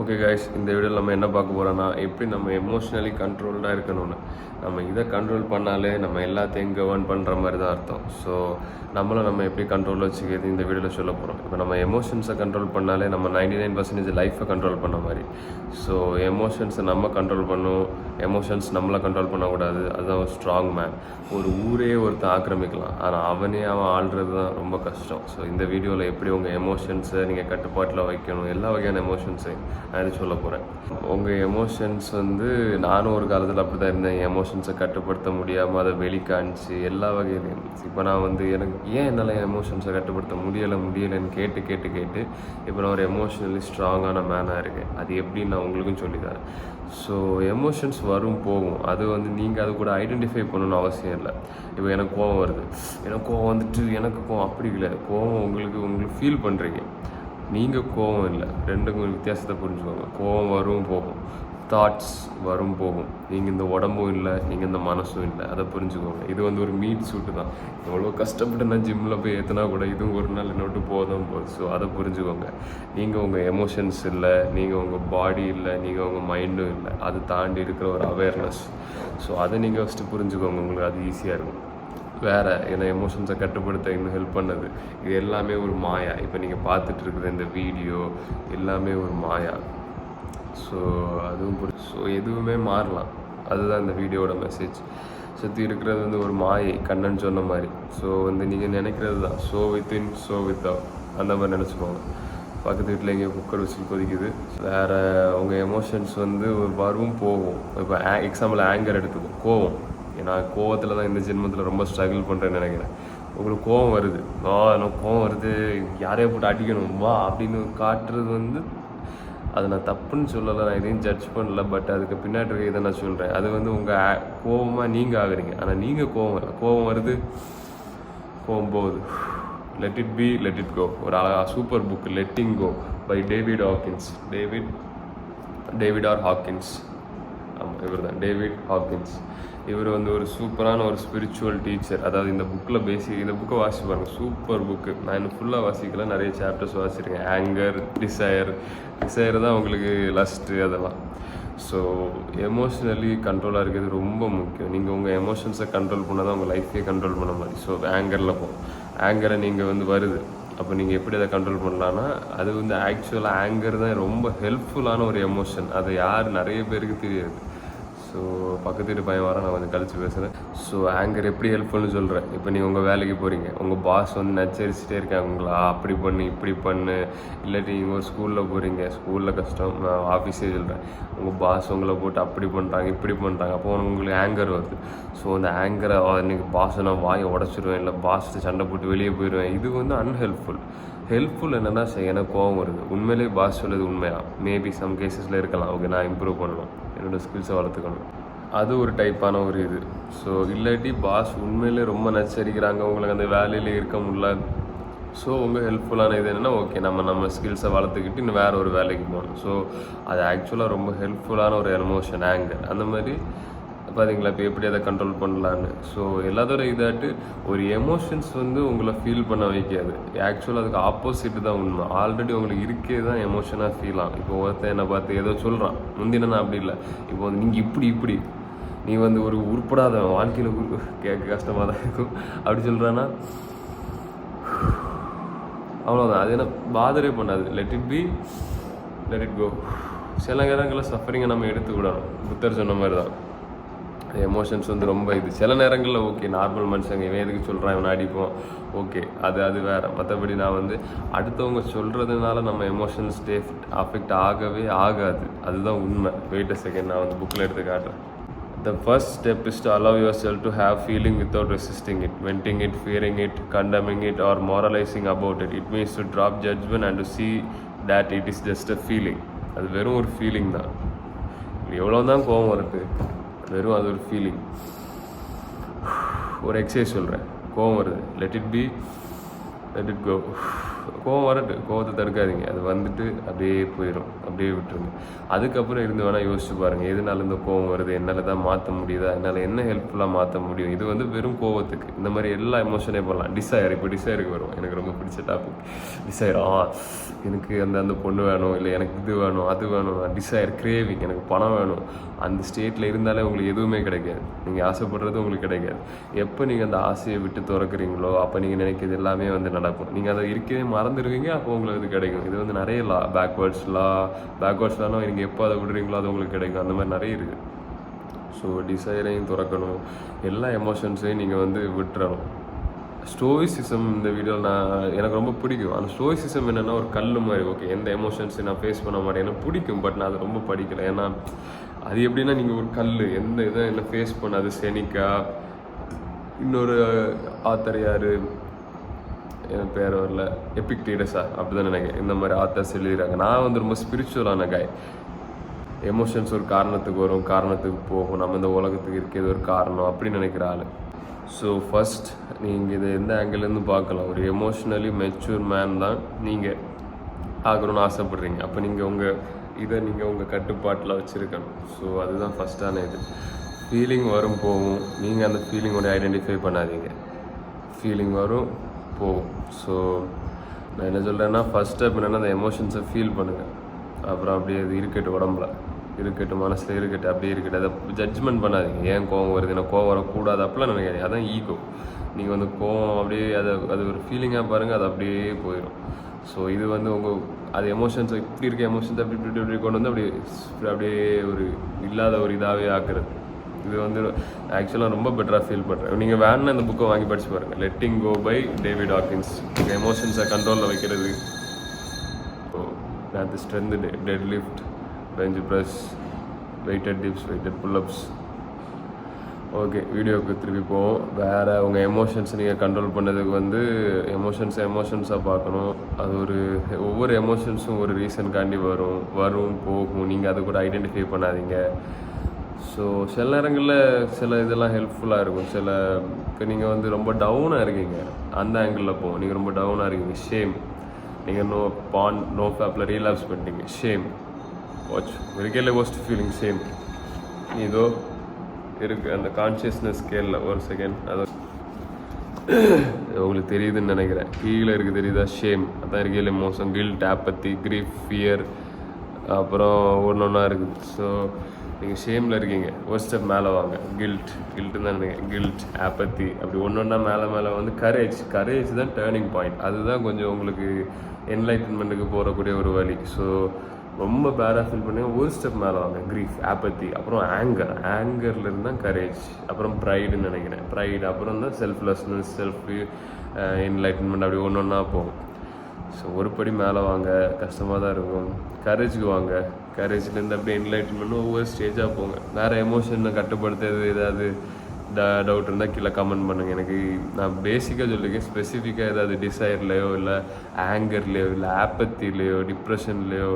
Okay guys இந்த வீடியோவில் நம்ம என்ன பார்க்க போகிறோன்னா எப்படி நம்ம எமோஷ்னலி கண்ட்ரோல்டாக இருக்கணும்னு. நம்ம இதை கண்ட்ரோல் பண்ணாலே நம்ம எல்லாத்தையும் கவர்ன் பண்ணுற மாதிரி தான் அர்த்தம். ஸோ நம்மளை நம்ம எப்படி கண்ட்ரோல் வச்சுக்கிறது இந்த வீடியோவில் சொல்ல போகிறோம் இப்போ நம்ம எமோஷன்ஸை கண்ட்ரோல் பண்ணாலே நம்ம நைன்டி நைன் பர்சன்டேஜ் லைஃப்பை கண்ட்ரோல் பண்ண மாதிரி. ஸோ எமோஷன்ஸை நம்ம கண்ட்ரோல் பண்ணும். எமோஷன்ஸ் நம்மளை கண்ட்ரோல் பண்ணக்கூடாது. அதுதான் ஒரு ஸ்ட்ராங் மேன் ஒரு ஊரே ஒருத்தன் ஆக்கிரமிக்கலாம். ஆனால் அவனே அவன் ஆள்றது தான் ரொம்ப கஷ்டம். ஸோ இந்த வீடியோவில் எப்படி உங்கள் எமோஷன்ஸை நீங்கள் கட்டுப்பாட்டில் வைக்கணும்? எல்லா வகையான எமோஷன்ஸையும் நான் இது சொல்ல போகிறேன் உங்கள் எமோஷன்ஸ் வந்து நானும் ஒரு காலத்தில் அப்படி தான் இருந்தேன் எமோஷன்ஸை கட்டுப்படுத்த முடியாமல் அதை வெளிக்காணிச்சு எல்லா வகையிலையும். இப்போ நான் வந்து எனக்கு ஏன் என்னால் எமோஷன்ஸை கட்டுப்படுத்த முடியலை முடியலைன்னு கேட்டு கேட்டு கேட்டு இப்போ நான் ஒரு எமோஷனலி ஸ்ட்ராங்கான மேனாக இருக்கேன். அது எப்படின்னு நான் உங்களுக்கும் சொல்லித்தரேன் ஸோ எமோஷன்ஸ் வரும் போகும். அது வந்து நீங்கள் அது கூட ஐடென்டிஃபை பண்ணணும்னு அவசியம் இல்லை. இப்போ எனக்கு கோவம் வருது. எனக்கு கோவம் வந்துட்டு எனக்கு கோவம் அப்படி இல்லை. கோவம் உங்களுக்கு உங்களுக்கு ஃபீல் பண்ணுறீங்க நீங்கள் கோவம் இல்லை. ரெண்டுக்கும் வித்தியாசத்தை புரிஞ்சுக்கோங்க. கோவம் வரும் போகும். தாட்ஸ் வரும் போகும். நீங்கள் இந்த உடம்பும் இல்லை நீங்கள் இந்த மனசும் இல்லை. அதை புரிஞ்சுக்கோங்க. இது வந்து ஒரு மீட் சூட்டு தான். எவ்வளோ கஷ்டப்பட்டு நான் ஜிம்மில் போய் ஏற்றினா கூட இதுவும் ஒரு நாள் என்னோட்டு போதும் போகுது. ஸோ அதை புரிஞ்சுக்கோங்க. நீங்கள் உங்கள் எமோஷன்ஸ் இல்லை நீங்கள் உங்கள் பாடி இல்லை நீங்கள் உங்கள் மைண்டும் இல்லை. அது தாண்டி இருக்கிற ஒரு அவேர்னஸ் ஸோ அதை நீங்கள் ஃபஸ்ட்டு புரிஞ்சுக்கோங்க. உங்களுக்கு அது ஈஸியாக இருக்கும். வேறு என்ன எமோஷன்ஸை கட்டுப்படுத்த இன்னும் ஹெல்ப் பண்ணது. இது எல்லாமே ஒரு மாயா. இப்போ நீங்கள் பார்த்துட்டு இருக்கிற இந்த வீடியோ எல்லாமே ஒரு மாயா. ஸோ அதுவும் ஸோ எதுவுமே மாறலாம். அதுதான் இந்த வீடியோவோட மெசேஜ் சுற்றி இருக்கிறது வந்து ஒரு மாயை கண்ணன் சொன்ன மாதிரி. ஸோ வந்து நீங்கள் நினைக்கிறது தான். ஸோ வித்தின் ஸோ வித் அந்த மாதிரி நினச்சிக்கோங்க. பக்கத்து வீட்டில் எங்கேயோ குக்கர் விசில் கொதிக்குது. வேறு உங்கள் எமோஷன்ஸ் வந்து வரும் போகும். இப்போ எக்ஸாம்பிள் ஆங்கர் எடுத்துக்கும் கோவம். நான் கோவத்தில் தான் இந்த ஜென்மத்தில் ரொம்ப ஸ்ட்ரகிள் பண்ணுறேன்னு நினைக்கிறேன். உங்களுக்கு கோவம் வருது. வா எனக்கு கோவம் வருது. யாரையே போட்டு அடிக்கணும். வா அப்படின்னு காட்டுறது வந்து அது நான் தப்புன்னு சொல்லலை. நான் எதையும் ஜட்ஜ் பண்ணல. பட் அதுக்கு பின்னாடி இருக்க இதை நான் சொல்கிறேன் அது வந்து உங்கள் கோவமாக நீங்கள் ஆகுறீங்க. ஆனால் நீங்கள் கோவம் வரல. கோவம் வருது. கோவம் போகுது. Let it be let it go ஒரு super book letting go by David Hawkins David David R Hawkins ஆமாம் இவர் தான் டேவிட் ஹாக்கின்ஸ் இவர் வந்து ஒரு சூப்பரான ஒரு ஸ்பிரிச்சுவல் டீச்சர் அதாவது இந்த புக்கில் பேசிக் இந்த புக்கை வாசிச்சு பாருங்கள் சூப்பர் புக்கு நான் இன்னும் ஃபுல்லாக வாசிக்கல. நிறைய சாப்டர்ஸ் வாசிச்சிருக்கேன். ஆங்கர் டிசையர் டிசையர் தான் உங்களுக்கு லஸ்ட்டு அதெல்லாம். ஸோ எமோஷ்னலி கண்ட்ரோலாக இருக்கிறது ரொம்ப முக்கியம். நீங்கள் உங்கள் எமோஷன்ஸை கண்ட்ரோல் பண்ணால் தான் உங்கள் லைஃப்பே கண்ட்ரோல் பண்ண மாதிரி ஸோ ஆங்கரில் போ. ஆங்கரை நீங்கள் வந்து வருது. அப்போ நீங்கள் எப்படி அதை கண்ட்ரோல் பண்ணலான்னா அது வந்து ஆக்சுவலாக ஆங்கர் தான் ரொம்ப ஹெல்ப்ஃபுல்லான ஒரு எமோஷன் அது யார் நிறைய பேருக்கு தெரியாது. ஸோ பக்கத்து வீட்டு பையன் வர நான் கொஞ்சம் கழிச்சு பேசுகிறேன் ஸோ ஆங்கர் எப்படி ஹெல்ப்ஃபுல்னு சொல்கிறேன் இப்போ நீங்கள் உங்கள் வேலைக்கு போகிறீங்க உங்கள் பாஸ் வந்து நச்சரிச்சுட்டே இருக்காங்க. உங்களா அப்படி பண்ணு இப்படி பண்ணு. இல்லாட்டி நீங்கள் ஒரு ஸ்கூலில் போகிறீங்க ஸ்கூலில் கஷ்டம். நான் ஆஃபீஸே சொல்கிறேன் உங்கள் பாஸ் உங்களை போட்டு அப்படி பண்ணுறாங்க இப்படி பண்ணுறாங்க அப்போ உங்களுக்கு ஆங்கர் வருது. ஸோ அந்த ஆங்கரை இன்றைக்கி பாஸை நான் வாயை உடச்சிருவேன். இல்லை பாஸ்ட்டு சண்டை போட்டு வெளியே போயிடுவேன் இது வந்து அன்ஹெல்ப்ஃபுல் ஹெல்ப்ஃபுல் என்னென்னா எனக்கு கோவம் வருது. உண்மையிலே பாஸ் சொல்லுது உண்மையாக மேபி சம் கேசஸில் இருக்கலாம். ஓகே நான் இம்ப்ரூவ் பண்ணணும். என்னோடய ஸ்கில்ஸை வளர்த்துக்கணும். அது ஒரு டைப்பான ஒரு இது. ஸோ இல்லாட்டி பாஸ் உண்மையிலே ரொம்ப நச்சரிக்கிறாங்க. உங்களுக்கு அந்த வேலையில் இருக்க முடியல. ஸோ உங்கள் ஹெல்ப்ஃபுல்லான இது என்னென்னா ஓகே நம்ம நம்ம ஸ்கில்ஸை வளர்த்துக்கிட்டு இன்னும் வேறு ஒரு வேலைக்கு போகணும். ஸோ அது ஆக்சுவலாக ரொம்ப ஹெல்ப்ஃபுல்லான ஒரு எமோஷன் ஆங்கர் அந்த மாதிரி பார்த்தீங்களா இப்போ எப்படி அதை கண்ட்ரோல் பண்ணலான்னு ஸோ எல்லாத்தோட இதாட்டு ஒரு எமோஷன்ஸ் வந்து உங்களை ஃபீல் பண்ண வைக்காது. ஆக்சுவலாக அதுக்கு ஆப்போசிட் தான் உண்மை. ஆல்ரெடி உங்களுக்கு இருக்கே தான் எமோஷனாக ஃபீல் ஆகும். இப்போ ஒருத்தன் என்னை பார்த்து ஏதோ சொல்கிறான் முந்தின நான் அப்படி இல்லை. இப்போ வந்து நீங்கள் இப்படி இப்படி. நீ வந்து ஒரு உருப்படாத வாழ்க்கையில் கேட்க கஷ்டமாக தான் இருக்கும். அப்படி சொல்கிறான்னா அவ்வளோதான் அது என்ன பாதரே பண்ணாது. Let it be let it go சில நேரங்களில் சஃபரிங்கை நம்ம எடுத்துக்கூடணும் புத்தர் சொன்ன மாதிரி தான் எமோஷன்ஸ் வந்து ரொம்ப இது. சில நேரங்களில் ஓகே நார்மல் மனுஷங்க இவன் எதுக்கு சொல்கிறான் இவனை அடிப்போம் ஓகே அது அது வேறு. மற்றபடி நான் வந்து அடுத்தவங்க சொல்கிறதுனால நம்ம எமோஷன்ஸ் ஸ்டே அஃபெக்ட் ஆகவே ஆகாது. அதுதான் உண்மை. வெயிட் அ செகண்ட் நான் வந்து புக்கில் எடுத்து காட்டுறேன். The first step is to allow yourself to have feeling without resisting it venting it fearing it condemning it or moralizing about it it means to drop judgment and to see that it is just a feeling அது வெறும் ஒரு feeling தான். எவ்வளோ தான் கோவம் வருது. வெறும் அது ஒரு ஃபீலிங் ஒரு எக்ஸசைஸ் சொல்கிறேன் கோவம் வருது. Let it be let it go கோவம் வரட்டு கோவத்தை தடுக்காதீங்க. அது வந்துட்டு அப்படியே போயிடும் அப்படியே விட்டுருங்க. அதுக்கப்புறம் இருந்து வேணால் யோசிச்சு பாருங்கள் எதனால இந்த கோவம் வருது என்னால் தான் மாற்ற முடியுதா என்னால் என்ன ஹெல்ப்ஃபுல்லாக மாற்ற முடியும்? இது வந்து வெறும் கோவத்துக்கு. இந்த மாதிரி எல்லா எமோஷனே பண்ணலாம் டிசையர் இப்போ டிசையருக்கு வரும் எனக்கு ரொம்ப பிடிச்ச டாபிக் டிசையர் ஆ எனக்கு அந்த அந்த பொண்ணு வேணும் இல்லை எனக்கு இது வேணும் அது வேணும். டிசையர் கிரேவிங் எனக்கு பணம் வேணும். அந்த ஸ்டேட்டில் இருந்தாலே உங்களுக்கு எதுவுமே கிடைக்காது. நீங்கள் ஆசைப்படுறது உங்களுக்கு கிடைக்காது. எப்போ நீங்கள் அந்த ஆசையை விட்டு திறக்கிறீங்களோ அப்போ நீங்கள் நினைக்கிறது எல்லாமே வந்து நடக்கும். நீங்கள் அதை இருக்கவே மறந்துடுவீங்க அப்போ உங்களுக்கு இது கிடைக்கும். இது வந்து நிறைய லா பேக்வேர்ட்ஸ்லா பேக்வேர்ட்ஸ்லாம் நீங்கள் எப்போ அதை விடுறீங்களோ அது உங்களுக்கு கிடைக்கும். அந்த மாதிரி நிறைய இருக்குது ஸோ டிசைரையும் திறக்கணும். எல்லா எமோஷன்ஸையும் நீங்கள் வந்து விட்டுறணும். ஸ்டோயிசிசம் இந்த வீடியோவில் நான் எனக்கு ரொம்ப பிடிக்கும். அந்த ஸ்டோயிசிசம் என்னென்னா ஒரு கல் மாதிரி. ஓகே எந்த எமோஷன்ஸையும் நான் ஃபேஸ் பண்ண மாட்டேன். எனக்கு பிடிக்கும் பட் நான் அதை ரொம்ப படிக்கலை. ஏன்னா அது எப்படின்னா நீங்கள் ஒரு கல் எந்த இதை என்ன ஃபேஸ் பண்ணாது செனிக்கா இன்னொரு ஆத்தர் யார் என் பேர் வரல. எபிக் டீடஸா அப்படிதான் நினைக்கிறேன். இந்த மாதிரி ஆத்தர்ஸ் எழுதிடுறாங்க நான் வந்து ரொம்ப ஸ்பிரிச்சுவலான காய் எமோஷன்ஸ் ஒரு காரணத்துக்கு வரும் காரணத்துக்கு போகும். நம்ம இந்த உலகத்துக்கு இருக்கிறது ஒரு காரணம் அப்படின்னு நினைக்கிற ஆள். ஸோ ஃபஸ்ட் நீங்கள் இதை எந்த ஆங்கிள்லேருந்து பார்க்கலாம்? ஒரு எமோஷ்னலி மெச்சூர் மேன் தான் நீங்கள் ஆகணும்னு ஆசைப்பட்றீங்க. அப்போ நீங்கள் உங்கள் இதை நீங்கள் உங்கள் கட்டுப்பாட்டில் வச்சுருக்கணும். ஸோ அதுதான் ஃபஸ்ட்டான இது. ஃபீலிங் வரும் போகும். நீங்கள் அந்த ஃபீலிங்கோட ஐடென்டிஃபை பண்ணாதீங்க. ஃபீலிங் வரும் போகும் ஸோ நான் என்ன சொல்கிறேன்னா ஃபஸ்ட் ஸ்டெப் என்னென்னா அந்த எமோஷன்ஸை ஃபீல் பண்ணுங்கள் அப்புறம் அப்படியே அது இருக்கட்டும் உடம்புல. இருக்கட்டும் மனசில் இருக்கட்டும் அப்படியே இருக்கட்டும். அதை ஜட்ஜ்மெண்ட் பண்ணாதீங்க. ஏன் கோவம் வருது? எனக்கு கோவம் வரக்கூடாது? அப்படிலாம் நினைக்காதீங்க. அதான் ஈகோ நீங்கள் வந்து கோவம் அப்படியே அதை அது ஒரு ஃபீலிங்காக பாருங்கள் அது அப்படியே போயிடும் ஸோ இது வந்து உங்கள் அது எமோஷன்ஸ் இப்படி இருக்க எமோஷன்ஸ் அப்படி இப்படி இப்படி கொண்டு வந்து அப்படியே அப்படியே ஒரு இல்லாத ஒரு இதாகவே ஆக்குறது. இது வந்து ஆக்சுவலாக ரொம்ப பெட்டராக ஃபீல் பண்ணுறேன் நீங்கள் வேணும்னா இந்த புக்கை வாங்கி படிச்சு பாருங்கள் letting go by David Hawkins உங்கள் எமோஷன்ஸை கண்ட்ரோலில் வைக்கிறது. ஸோ நேற்று strength day deadlift bench press weighted dips weighted pullups okay வீடியோவுக்கு திருப்பி போவோம். வேறு உங்கள் எமோஷன்ஸ் நீங்கள் கண்ட்ரோல் பண்ணதுக்கு வந்து எமோஷன்ஸை எமோஷன்ஸாக பார்க்கணும். அது ஒரு ஒவ்வொரு எமோஷன்ஸும் ஒரு ரீசன்காண்டி வரும். வரும் போகும். நீங்கள் அதை கூட ஐடென்டிஃபை பண்ணாதீங்க. ஸோ சில நேரங்களில் சில இதெல்லாம் ஹெல்ப்ஃபுல்லாக இருக்கும். சில இப்போ நீங்கள் வந்து ரொம்ப டவுனாக இருக்கீங்க. அந்த ஆங்கிளில் போகும் நீங்கள் ரொம்ப டவுனாக இருக்கீங்க. ஷேம் நீங்கள் நோ பான் நோ ஃபேப்பில் ரீலாப்ஸ் பண்ணிட்டீங்க. ஷேம் வாட்ச் இருக்கல ஒஸ்ட் ஃபீலிங் சேம் இதோ இருக்குது அந்த கான்ஷியஸ்னஸ் ஸ்கேலில் ஒரு செகண்ட் அது. உங்களுக்கு தெரியுதுன்னு நினைக்கிறேன். கீழே இருக்குது தெரியுதா? ஷேம் அதான் இருக்கையில மோசம். கில்ட் ஆப்பத்தி கிரீஃப் ஃபியர் அப்புறம் ஒன்று ஒன்றா இருக்குது. ஸோ நீங்கள் ஷேமில் இருக்கீங்க. ஒரு ஸ்டெப் மேலே வாங்க. கில்ட் கில்ட்டு தான் நினைக்கிறேன். கில்ட் ஆப்பத்தி அப்படி ஒன்று ஒன்றா மேலே மேலே வந்து கரேஜ் கரேஜ் தான் டேர்னிங் பாயிண்ட் அதுதான் கொஞ்சம் உங்களுக்கு என்லைட்டன்மெண்ட்டுக்கு போகக்கூடிய ஒரு வழி. ஸோ ரொம்ப பேடாக ஃபீல் பண்ணி ஒரு ஸ்டெப் மேலே வாங்க. க்ரீஃப் ஆப்பத்தி அப்புறம் ஆங்கர் ஆங்கர்லேருந்து தான் கரேஜ் அப்புறம் ப்ரைடுன்னு நினைக்கிறேன். ப்ரைடு அப்புறம் தான் செல்ஃப்லெஸ்னஸ் செல்ஃப் என்லைட்டன்மெண்ட் அப்படி ஒன்று ஒன்றா போகும். ஸோ ஒரு படி மேலே வாங்க கஷ்டமாக தான் இருக்கும். கரேஜுக்கு வாங்க. கரேஜ்லேருந்து அப்படியே என்லைட்டன்மெண்ட் ஒவ்வொரு ஸ்டேஜாக போங்க. வேறு எமோஷனை கட்டுப்படுத்துறது ஏதாவது ட டவுட் இருந்தால் கீழே கமெண்ட் பண்ணுங்கள் எனக்கு நான் பேசிக்காக சொல்லியிருக்கேன் ஸ்பெசிஃபிக்காக ஏதாவது டிசைர்லையோ இல்லை ஆங்கர்லேயோ இல்லை ஆப்பத்திலேயோ டிப்ரெஷன்லேயோ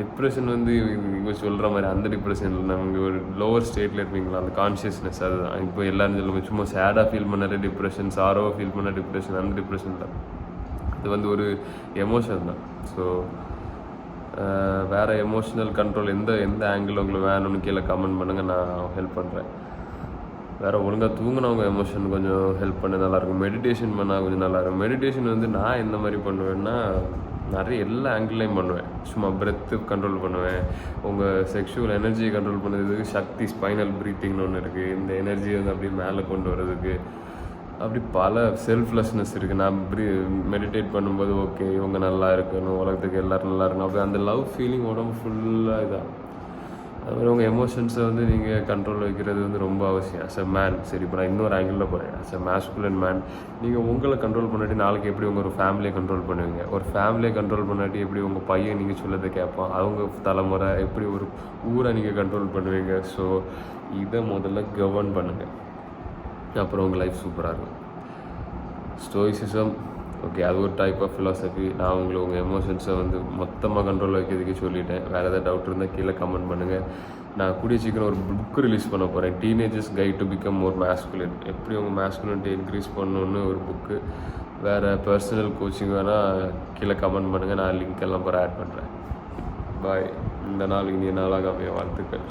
டிப்ரெஷன் வந்து இவங்க சொல்கிற மாதிரி அந்த டிப்ரெஷனில் நம்ம ஒரு லோவர் ஸ்டேட்டில் இருப்பீங்களா? அந்த கான்ஷியஸ்னஸ் அதுதான். இப்போ எல்லாரும் சொல்லுவாங்க சும்மா சேடாக ஃபீல் பண்ணாலே டிப்ரெஷன் சாரோவாக ஃபீல் பண்ண டிப்ரெஷன் அந்த டிப்ரெஷன் தான். இது வந்து ஒரு எமோஷன் தான். ஸோ வேறு எமோஷனல் கண்ட்ரோல் எந்த எந்த ஆங்கிள் உங்களுக்கு வேணும்னு கீழே கமெண்ட் பண்ணுங்கள் நான் ஹெல்ப் பண்ணுறேன் வேறு ஒழுங்காக தூங்கினவங்க எமோஷன் கொஞ்சம் ஹெல்ப் பண்ண நல்லாயிருக்கும். மெடிடேஷன் பண்ணால் கொஞ்சம் நல்லாயிருக்கும். மெடிடேஷன் வந்து நான் எந்த மாதிரி பண்ணுவேன்னா நிறைய எல்லா ஆங்கிள்லையும் பண்ணுவேன். சும்மா பிரெத்து கண்ட்ரோல் பண்ணுவேன். உங்கள் செக்ஷுவல் எனர்ஜியை கண்ட்ரோல் பண்ணுறதுக்கு சக்தி ஸ்பைனல் ப்ரீத்திங்னு ஒன்று இருக்குது இந்த எனர்ஜியை வந்து அப்படியே மேலே கொண்டு வர்றதுக்கு அப்படி பல செல்ஃப்லெஸ்னஸ் இருக்குது நான் இப்படி மெடிடேட் பண்ணும்போது ஓகே இவங்க நல்லா இருக்கணும் உலகத்துக்கு எல்லோரும் நல்லா இருக்கணும். அப்படி அந்த லவ் ஃபீலிங் உடம்பு ஃபுல்லாக இதாக அதுமாதிரி உங்கள் எமோஷன்ஸை வந்து நீங்கள் கண்ட்ரோல் வைக்கிறது வந்து ரொம்ப அவசியம். அஸ் அ மேன் சரி இப்போ நான் இன்னொரு ஆங்கிளில் போகிறேன் அஸ் அ மேஸ்குலன் மேன் நீங்கள் உங்களை கண்ட்ரோல் பண்ணாட்டி நாளைக்கு எப்படி உங்கள் ஒரு ஃபேமிலியை கண்ட்ரோல் பண்ணுவீங்க? ஒரு ஃபேமிலியை கண்ட்ரோல் பண்ணாட்டி எப்படி உங்கள் பையன் நீங்கள் சொல்லதை கேட்பான்? அவங்க தலைமுறை எப்படி ஒரு ஊரை நீங்கள் கண்ட்ரோல் பண்ணுவீங்க? ஸோ இதை முதல்ல கவர்ன் பண்ணுங்கள் அப்புறம் உங்கள் லைஃப் சூப்பராக இருக்கும். ஸ்டோயிசிசம் ஓகே அது ஒரு டைப் ஆஃப் ஃபிலாசபி நான் உங்களை உங்கள் எமோஷன்ஸை வந்து மொத்தமாக கண்ட்ரோல் வைக்கிறதுக்கு சொல்லிட்டேன். வேறு ஏதாவது டவுட் இருந்தால் கீழே கமெண்ட் பண்ணுங்கள் நான் கூடிய சீக்கிரம் ஒரு புக் ரிலீஸ் பண்ண போகிறேன் teenagers guide to become more masculine எப்படி உங்கள் மேஸ்குலினிட்டி இன்க்ரீஸ் பண்ணணுன்னு ஒரு புக்கு வேறு பர்சனல் கோச்சிங் வேணால் கீழே கமெண்ட் பண்ணுங்கள் நான் லிங்க் எல்லாம் அப்புறம் ஆட் பண்ணுறேன் பாய் இந்த நாள் இனிய நாளாக அமைய வாழ்த்துக்கள்.